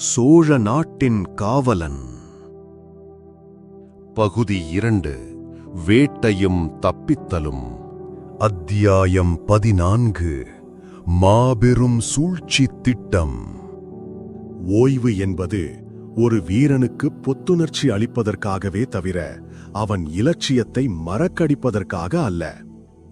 சோழ நாட்டின் காவலன். பகுதி இரண்டு வேட்டையும் தப்பித்தலும். அத்தியாயம் பதினான்கு மாபெரும் சூழ்ச்சி திட்டம். ஓய்வு என்பது ஒரு வீரனுக்கு புத்துணர்ச்சி அளிப்பதற்காகவே தவிர அவன் இலட்சியத்தை மறக்கடிப்பதற்காக அல்ல.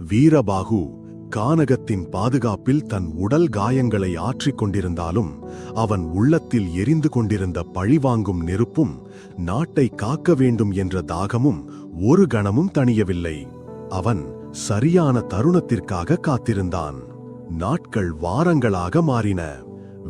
வீரபாகு கானகத்தின் பாதுகாப்பில் தன் உடல் காயங்களை ஆற்றிக் கொண்டிருந்தாலும் அவன் உள்ளத்தில் எரிந்து கொண்டிருந்த பழிவாங்கும் நெருப்பும் நாட்டை காக்க வேண்டும் என்ற தாகமும் ஒரு கணமும் தணியவில்லை. அவன் சரியான தருணத்திற்காக காத்திருந்தான். நாட்கள் வாரங்களாக மாறின.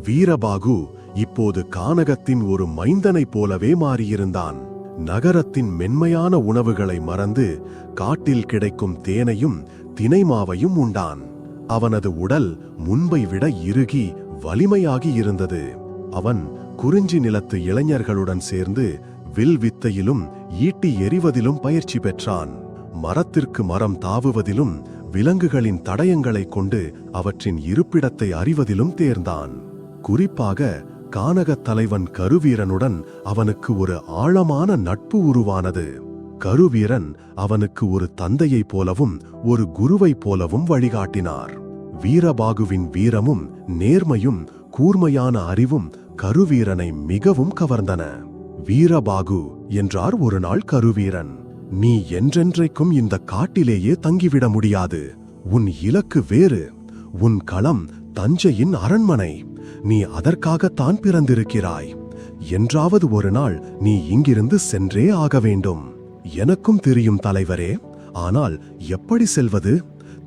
வீரபாகு இப்போது கானகத்தின் ஒரு மைந்தனைப் போலவே மாறியிருந்தான். நகரத்தின் மென்மையான உணவுகளை மறந்து காட்டில் கிடைக்கும் தேனையும் தினைமாவையும் உண்டான். அவனது உடல் முன்பை விட இறுகி வலிமையாகி இருந்தது. அவன் குறிஞ்சி நிலத்து இளைஞர்களுடன் சேர்ந்து வில் வித்தையிலும் ஈட்டி எறிவதிலும் பயிற்சி பெற்றான். மரத்திற்கு மரம் தாவுவதிலும் விலங்குகளின் தடயங்களைக் கொண்டு அவற்றின் இருப்பிடத்தை அறிவதிலும் தேர்ந்தான். குறிப்பாக கானகத் தலைவன் கருவீரனுடன் அவனுக்கு ஒரு ஆழமான நட்பு உருவானது. கருவீரன் அவனுக்கு ஒரு தந்தையைப் போலவும் ஒரு குருவைப் போலவும் வழிகாட்டினார். வீரபாகுவின் வீரமும் நேர்மையும் கூர்மையான அறிவும் கருவீரனை மிகவும் கவர்ந்தன. வீரபாகு என்றார் ஒரு நாள் கருவீரன் நீ என்றென்றைக்கும் இந்த காட்டிலேயே தங்கிவிட முடியாது. உன் இலக்கு வேறு. உன் களம் தஞ்சையின் அரண்மனை. நீ அதற்காகத்தான் பிறந்திருக்கிறாய். என்றாவது ஒரு நாள் நீ இங்கிருந்து சென்றே ஆக வேண்டும். எனக்கும் தெரியும் தலைவரே ஆனால் எப்படி செல்வது?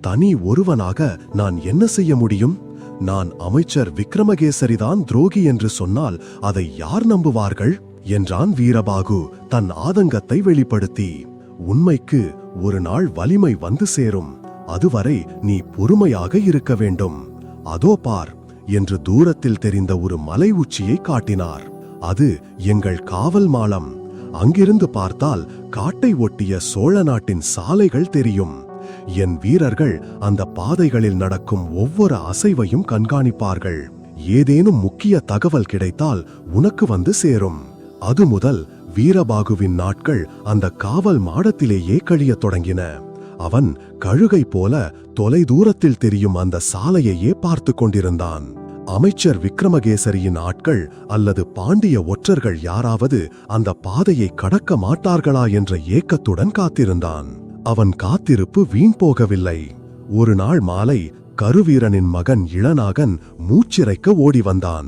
தனி ஒருவனாக நான் என்ன செய்ய முடியும்? நான் அமைச்சர் விக்ரமகேசரிதான் துரோகி என்று சொன்னால் அதை யார் நம்புவார்கள்? என்றான் வீரபாகு தன் ஆதங்கத்தை வெளிப்படுத்தி. உண்மைக்கு ஒரு நாள் வலிமை வந்து சேரும். அதுவரை நீ பொறுமையாக இருக்க வேண்டும். அதோ பார் என்று தூரத்தில் தெரிந்த ஒரு மலை உச்சியை காட்டினார். அது எங்கள் காவல் மாலம் அங்கிருந்து பார்த்தால் காட்டை ஒட்டிய சோழ நாட்டின் சாலைகள் தெரியும். என் வீரர்கள் அந்த பாதைகளில் நடக்கும் ஒவ்வொரு அசைவையும் கண்காணிப்பார்கள். ஏதேனும் முக்கிய தகவல் கிடைத்தால் உனக்கு வந்து சேரும். அது முதல் வீரபாகுவின் நாட்கள் அந்த காவல் மாடத்திலேயே கழியத் தொடங்கின. அவன் கழுகை போல தொலை தூரத்தில் தெரியும் அந்த சாலையையே பார்த்து கொண்டிருந்தான். அமைச்சர் விக்ரமகேசரியின் ஆட்கள் அல்லது பாண்டிய ஒற்றர்கள் யாராவது அந்த பாதையை கடக்க மாட்டார்களா என்ற ஏக்கத்துடன் காத்திருந்தான். அவன் காத்திருப்பு வீண் போகவில்லை. ஒரு நாள் மாலை கருவீரனின் மகன் இளநாகன் மூச்சிறைக்க ஓடி வந்தான்.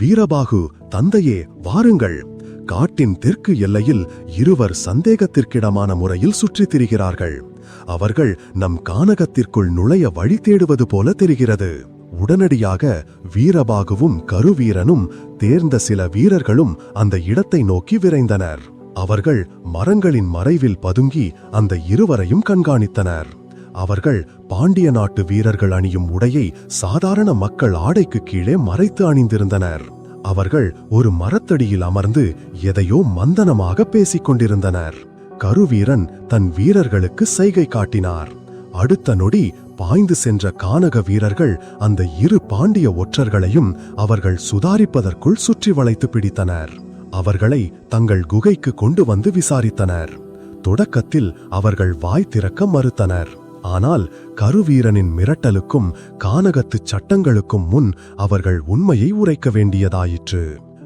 வீரபாகு தந்தையே வாருங்கள். காட்டின் தெற்கு எல்லையில் இருவர் சந்தேகத்திற்கிடமான முறையில் சுற்றித் திரிகிறார்கள். அவர்கள் நம் கானகத்திற்குள் நுழைய வழி தேடுவது போல தெரிகிறது. உடனடியாக வீரபாகுவும் கருவீரனும் தேர்ந்த சில வீரர்களும் அந்த இடத்தை நோக்கி விரைந்தனர். அவர்கள் மரங்களின் மறைவில் பதுங்கி அந்த இருவரையும் கண்காணித்தனர். அவர்கள் பாண்டிய நாட்டு வீரர்கள் அணியும் உடையை சாதாரண மக்கள் ஆடைக்கு கீழே மறைத்து அணிந்திருந்தனர். அவர்கள் ஒரு மரத்தடியில் அமர்ந்து எதையோ மந்தனமாக பேசிக் கொண்டிருந்தனர். கருவீரன் தன் வீரர்களுக்கு செய்கை காட்டினார். அடுத்த நொடி பாய்ந்து சென்ற கானக வீரர்கள் அந்த இரு பாண்டிய ஒற்றர்களையும் அவர்கள் சுதாரிப்பதற்குள் சுற்றி வளைத்து பிடித்தனர். அவர்களை தங்கள் குகைக்கு கொண்டு வந்து விசாரித்தனர். தொடக்கத்தில் அவர்கள் வாய் திறக்க மறுத்தனர். ஆனால் கருவீரனின் மிரட்டலுக்கும் கானகத்து சட்டங்களுக்கும் முன் அவர்கள் உண்மையை உரைக்க வேண்டியதாயிற்று.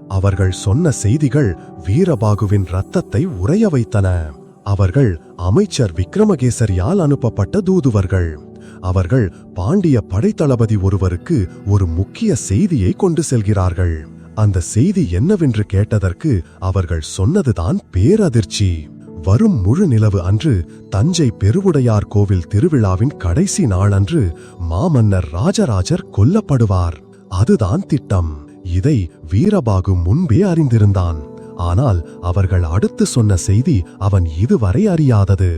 அவர்கள் சொன்ன செய்திகள் வீரபாகுவின் ரத்தத்தை உறைய வைத்தன. அவர்கள் அமைச்சர் விக்ரமகேசரியால் அனுப்பப்பட்ட தூதுவர்கள். அவர்கள் பாண்டிய படைத்தளபதி ஒருவருக்கு ஒரு முக்கிய செய்தியை கொண்டு செல்கிறார்கள். அந்த செய்தி என்னவென்று கேட்டதற்கு அவர்கள் சொன்னதுதான் பேரதிர்ச்சி. வரும் முழு நிலவு அன்று தஞ்சை பெருவுடையார் கோவில் திருவிழாவின் கடைசி நாளன்று மாமன்னர் ராஜராஜர் கொல்லப்படுவார். அதுதான் திட்டம். இதை வீரபாகு முன்பே அறிந்திருந்தான். ஆனால் அவர்கள் அடுத்து சொன்ன செய்தி அவன் இதுவரை அறியாதது.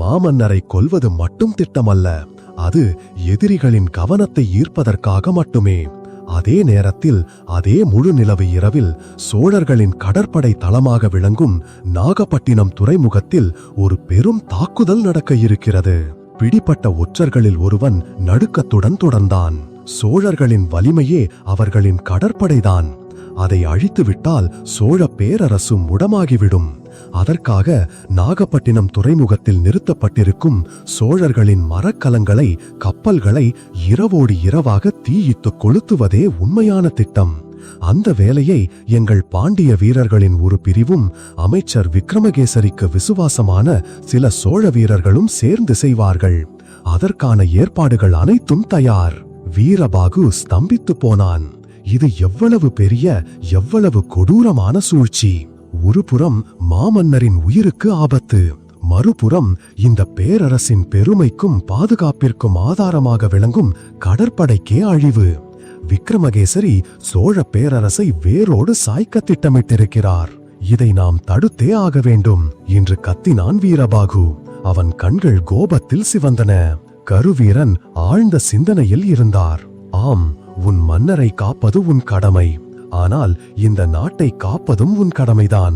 மாமன்னரை கொல்வது மட்டும் திட்டமல்ல அது எதிரிகளின் கவனத்தை ஈர்ப்பதற்காக மட்டுமே. அதே நேரத்தில் அதே முழு நிலவு இரவில் சோழர்களின் கடற்படை தளமாக விளங்கும் நாகப்பட்டினம் துறைமுகத்தில் ஒரு பெரும் தாக்குதல் நடக்க இருக்கிறது. பிடிப்பட்ட ஒற்றர்களில் ஒருவன் நடுக்கத்துடன் தொடர்ந்தான். சோழர்களின் வலிமையே அவர்களின் கடற்படைதான். அதை அழித்துவிட்டால் சோழ பேரரசு முடமாகிவிடும். அதற்காக நாகப்பட்டினம் துறைமுகத்தில் நிறுத்தப்பட்டிருக்கும் சோழர்களின் மரக்கலங்களை கப்பல்களை இரவோடு இரவாக தீயிட்டு கொளுத்துவதே உண்மையான திட்டம். அந்த வேலையை எங்கள் பாண்டிய வீரர்களின் ஒரு பிரிவும் அமைச்சர் விக்ரமகேசரிக்கு விசுவாசமான சில சோழ வீரர்களும் சேர்ந்து செய்வார்கள். அதற்கான ஏற்பாடுகள் அனைத்தும் தயார். வீரபாகு ஸ்தம்பித்து போனான். இது எவ்வளவு பெரிய எவ்வளவு கொடூரமான சூழ்ச்சி. ஒருபுறம் மாமன்னரின் உயிருக்கு ஆபத்து மறுபுறம் இந்த பேரரசின் பெருமைக்கும் பாதுகாப்பிற்கும் ஆதாரமாக விளங்கும் கடற்படைக்கே அழிவு. விக்ரமகேசரி சோழ பேரரசை வேரோடு சாய்க்க திட்டமிட்டிருக்கிறார். இதை நாம் தடுத்தே ஆக வேண்டும் என்று கத்தினான் வீரபாகு. அவன் கண்கள் கோபத்தில் சிவந்தன. கருவீரன் ஆழ்ந்த சிந்தனையில் இருந்தார். ஆம் உன் மன்னரை காப்பது உன் கடமை. ஆனால் இந்த நாட்டை காப்பதும் உன் கடமைதான்.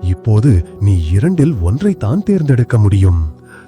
இப்போது நீ இரண்டில் ஒன்றைத்தான் தேர்ந்தெடுக்க முடியும்.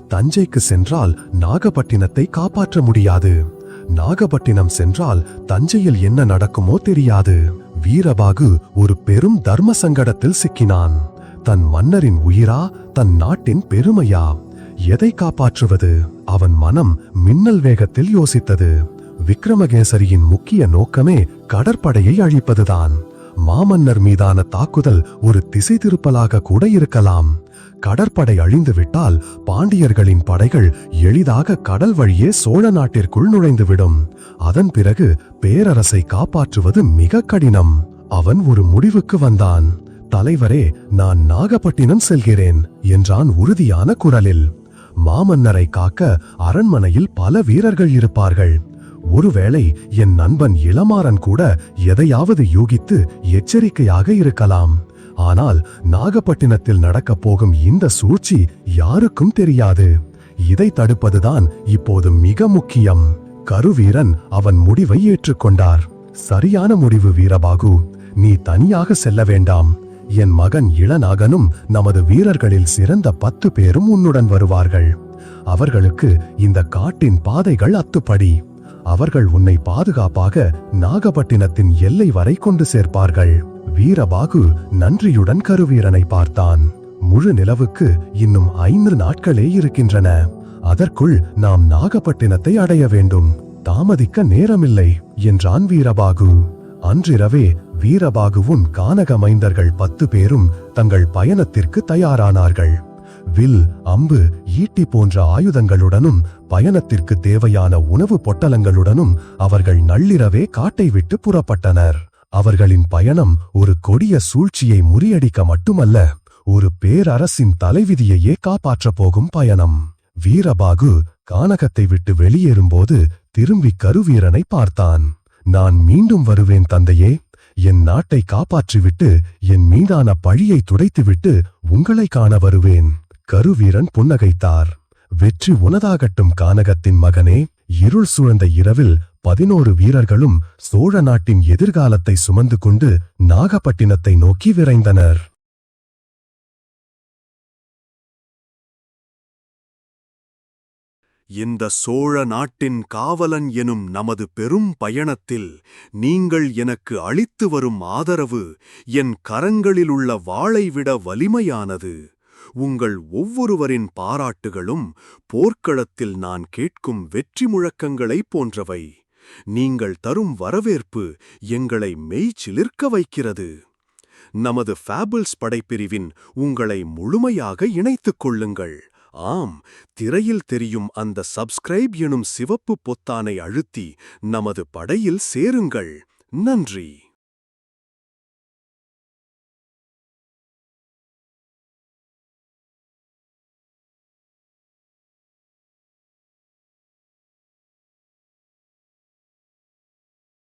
தஞ்சைக்கு சென்றால் நாகப்பட்டினத்தை காப்பாற்ற முடியாது. நாகப்பட்டினம் சென்றால் தஞ்சையில் என்ன நடக்குமோ தெரியாது. வீரபாகு ஒரு பெரும் தர்ம சங்கடத்தில் சிக்கினான். தன் மன்னரின் உயிரா தன் நாட்டின் பெருமையா? எதை காப்பாற்றுவது? அவன் மனம் மின்னல் வேகத்தில் யோசித்தது. விக்ரமகேசரியின் முக்கிய நோக்கமே கடற்படையை அழிப்பதுதான். மாமன்னர் மீதான தாக்குதல் ஒரு திசை திருப்பலாக கூட இருக்கலாம். கடற்படை அழிந்துவிட்டால் பாண்டியர்களின் படைகள் எளிதாக கடல் வழியே சோழ நாட்டிற்குள் நுழைந்துவிடும். அதன் பிறகு பேரரசை காப்பாற்றுவது மிக கடினம். அவன் ஒரு முடிவுக்கு வந்தான். தலைவரே நான் நாகப்பட்டினம் செல்கிறேன் என்றான் உறுதியான குரலில். மாமன்னரை காக்க அரண்மனையில் பல வீரர்கள் இருப்பார்கள். ஒருவேளை என் நண்பன் இளமாறன் கூட எதையாவது யூகித்து எச்சரிக்கையாக இருக்கலாம். ஆனால் நாகப்பட்டினத்தில் நடக்கப் போகும் இந்த சூழ்ச்சி யாருக்கும் தெரியாது. இதை தடுப்பதுதான் இப்போது மிக முக்கியம். கருவீரன் அவன் முடிவை ஏற்றுக்கொண்டார். சரியான முடிவு வீரபாகு. நீ தனியாக செல்ல வேண்டாம். என் மகன் இளநாகனும் நமது வீரர்களில் சிறந்த பத்து பேரும் உன்னுடன் வருவார்கள். அவர்களுக்கு இந்த காட்டின் பாதைகள் அத்துப்படி. அவர்கள் உன்னை பாதுகாப்பாக நாகப்பட்டினத்தின் எல்லை வரை கொண்டு சேர்ப்பார்கள். வீரபாகு நன்றியுடன் கருவீரனை பார்த்தான். முழு நிலவுக்கு இன்னும் ஐந்து நாட்களே இருக்கின்றன. அதற்குள் நாம் நாகப்பட்டினத்தை அடைய வேண்டும். தாமதிக்க நேரமில்லை என்றான் வீரபாகு. அன்றிரவே வீரபாகுவும் கானக மைந்தர்கள் பத்து பேரும் தங்கள் பயணத்திற்கு தயாரானார்கள். வில் அம்பு ஈட்டி போன்ற ஆயுதங்களுடனும் பயணத்திற்கு தேவையான உணவு பொட்டலங்களுடனும் அவர்கள் நள்ளிரவே காட்டை விட்டு புறப்பட்டனர். அவர்களின் பயணம் ஒரு கொடிய சூழ்ச்சியை முறியடிக்க மட்டுமல்ல ஒரு பேரரசின் தலைவிதியையே காப்பாற்றப் போகும் பயணம். வீரபாகு கானகத்தை விட்டு வெளியேறும்போது திரும்பி கருவீரனை பார்த்தான். நான் மீண்டும் வருவேன் தந்தையே. என் நாட்டை காப்பாற்றிவிட்டு என் மீதான பழியை துடைத்துவிட்டு உங்களை காண வருவேன் கருவீரன் புன்னகைத்தார். வெற்றி உனதாகட்டும் கானகத்தின் மகனே. இருள் சூழ்ந்த இரவில் பதினோரு வீரர்களும் சோழ நாட்டின் எதிர்காலத்தை சுமந்து கொண்டு நாகப்பட்டினத்தை நோக்கி விரைந்தனர். இந்த சோழ நாட்டின் காவலன் எனும் நமது பெரும் பயணத்தில் நீங்கள் எனக்கு அளித்து வரும் ஆதரவு என் கரங்களிலுள்ள வாளை விட வலிமையானது. உங்கள் ஒவ்வொருவரின் பாராட்டுகளும் போர்க்களத்தில் நான் கேட்கும் வெற்றி முழக்கங்களைப் போன்றவை. நீங்கள் தரும் வரவேற்பு எங்களை மெய்ச்சிலிர்க்க வைக்கிறது. நமது ஃபேபிள்ஸ் படைப்பிரிவின் உங்களை முழுமையாக இணைத்துக் கொள்ளுங்கள். ஆம் திரையில் தெரியும் அந்த சப்ஸ்கிரைப் எனும் சிவப்பு பொத்தானை அழுத்தி நமது படையில் சேருங்கள். நன்றி.